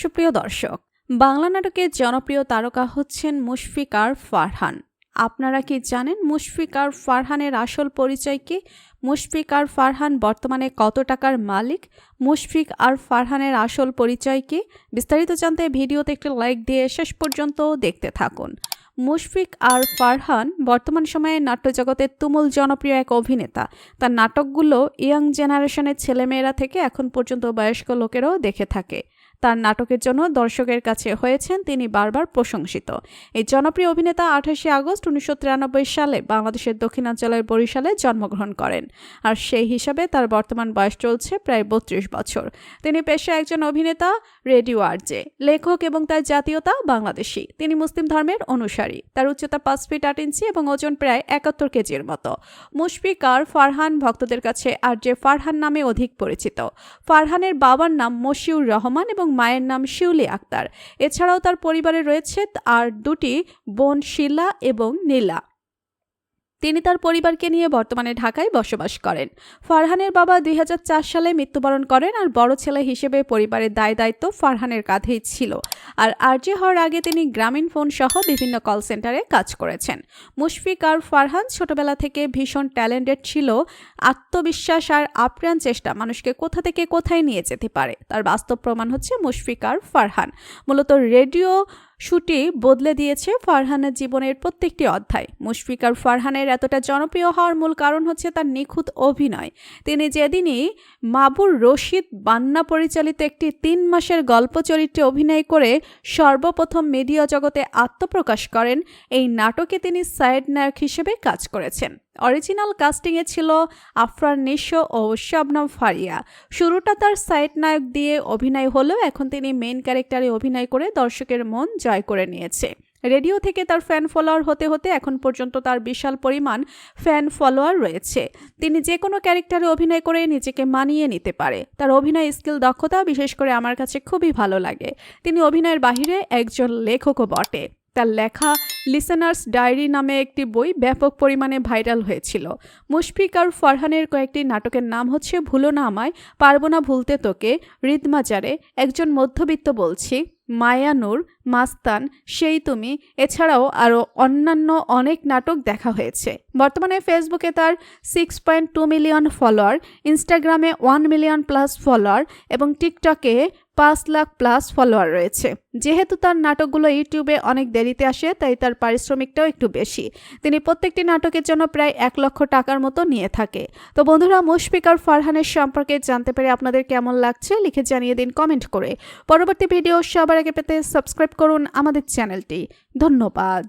সুপ্রিয় দর্শক, বাংলা নাটকের জনপ্রিয় তারকা হচ্ছেন মুশফিকার ফারহান। আপনারা কি জানেন মুশফিকার ফারহানের আসল পরিচয় কি? মুশফিক আর ফারহান বর্তমানে কত টাকার মালিক? মুশফিক আর ফারহানের আসল পরিচয় কি? বিস্তারিত জানতে ভিডিওতে একটি লাইক দিয়ে শেষ পর্যন্ত দেখতে থাকুন। মুশফিক আর ফারহান বর্তমান সময়ে নাট্যজগতের তুমুল জনপ্রিয় এক অভিনেতা। তার নাটকগুলো ইয়াং জেনারেশনের ছেলেমেয়েরা থেকে এখন পর্যন্ত বয়স্ক লোকেরাও দেখে থাকে। তার নাটকের জন্য দর্শকের কাছে হয়েছেন তিনি বারবার প্রশংসিত। এই জনপ্রিয় অভিনেতা আঠাশে আগস্ট উনিশশো তিরানব্বই সালে বাংলাদেশের দক্ষিণাঞ্চলের বরিশালে জন্মগ্রহণ করেন। আর সেই হিসাবে তার বর্তমান বয়স চলছে প্রায় বত্রিশ বছর। তিনি পেশায় একজন অভিনেতা, রেডিও আরজে, লেখক এবং তার জাতীয়তা বাংলাদেশি। তিনি মুসলিম ধর্মের অনুসারী। তার উচ্চতা পাঁচ ফিট আট ইঞ্চি এবং ওজন প্রায় একাত্তর কেজির মতো। মুশফিকার ফারহান ভক্তদের কাছে আরজে ফারহান নামে অধিক পরিচিত। ফারহানের বাবার নাম মশিউর রহমান এবং মায়ের নাম শিউলি আক্তার। এছাড়াও তার পরিবারে রয়েছে আর দুটি বোন শিলা এবং নীলা। তিনি তার পরিবারকে নিয়ে বর্তমানে ঢাকায় বসবাস করেন। ফারহানের বাবা দুই হাজার চার সালে মৃত্যুবরণ করেন আর বড় ছেলে হিসেবে পরিবারের দায় দায়িত্ব ফারহানের কাঁধেই ছিল। আর আরজে হওয়ার আগে তিনি গ্রামীণ ফোন সহ বিভিন্ন কল সেন্টারে কাজ করেছেন। মুশফিক আর ফারহান ছোটবেলা থেকে ভীষণ ট্যালেন্টেড ছিল, আত্মবিশ্বাস আর আপ্রাণ চেষ্টা মানুষকে কোথা থেকে কোথায় নিয়ে যেতে পারে, তার বাস্তব প্রমাণ হচ্ছে মুশফিক আর ফারহান। মূলত রেডিও শুটি বদলে দিয়েছে ফারহানের জীবনের প্রত্যেকটি অধ্যায়। মুশফিকার ফারহানের এতটা জনপ্রিয় হওয়ার মূল কারণ হচ্ছে তার নিখুঁত অভিনয়। তিনি যেদিনই মাবুর রশিদ বান্না পরিচালিত একটি তিন মাসের গল্প চরিত্রে অভিনয় করে সর্বপ্রথম মিডিয়া জগতে আত্মপ্রকাশ করেন, এই নাটকে তিনি সাইড নায়ক হিসেবে কাজ করেছেন। অরিজিনাল কাস্টিংয়ে ছিল আফরান নিশো ও শবনম ফারিয়া। শুরুটা তার সাইড নায়ক দিয়ে অভিনয় হলেও এখন তিনি মেন ক্যারেক্টারে অভিনয় করে দর্শকের মন জয় করে নিয়েছে। রেডিও থেকে তার ফ্যান ফলোয়ার হতে হতে এখন পর্যন্ত তার বিশাল পরিমাণ ফ্যান ফলোয়ার রয়েছে। তিনি যে কোনো ক্যারেক্টারে অভিনয় করে নিজেকে মানিয়ে নিতে পারে। তার অভিনয় স্কিল দক্ষতা বিশেষ করে আমার কাছে খুবই ভালো লাগে। তিনি অভিনয়ের বাহিরে একজন লেখকও বটে। তার লেখা লিসেনার্স ডায়েরি নামে একটি বই ব্যাপক পরিমাণে ভাইরাল হয়েছিল। মুশফিক আর ফারহানের কয়েকটি নাটকের নাম হচ্ছে ভুলো না আমায়, পারব না ভুলতে তোকে রিদমাজারে একজন মধ্যবিত্ত বলছি মায়ানুর মাস্তান সেই তুমি এছাড়াও আরও অন্যান্য অনেক নাটক দেখা হয়েছে। বর্তমানে ফেসবুকে তার six point two million follower ইনস্টাগ্রামে ওয়ান মিলিয়ন প্লাস ফলোয়ার এবং টিকটকে পাঁচ লাখ প্লাস ফলোয়ার রয়েছে। যেহেতু তার নাটকগুলো ইউটিউবে অনেক দেরিতে আসে, তাই তার পারিশ্রমিকটাও একটু বেশি। তিনি প্রত্যেকটি নাটকের জন্য প্রায় এক লক্ষ টাকার মতো নিয়ে থাকে। তো বন্ধুরা, মুশফিক আর ফারহানের সম্পর্কে জানতে পেরে আপনাদের কেমন লাগছে লিখে জানিয়ে দিন কমেন্ট করে। পরবর্তী ভিডিও সবার আগে পেতে সাবস্ক্রাইব করুন আমাদের চ্যানেলটি। ধন্যবাদ।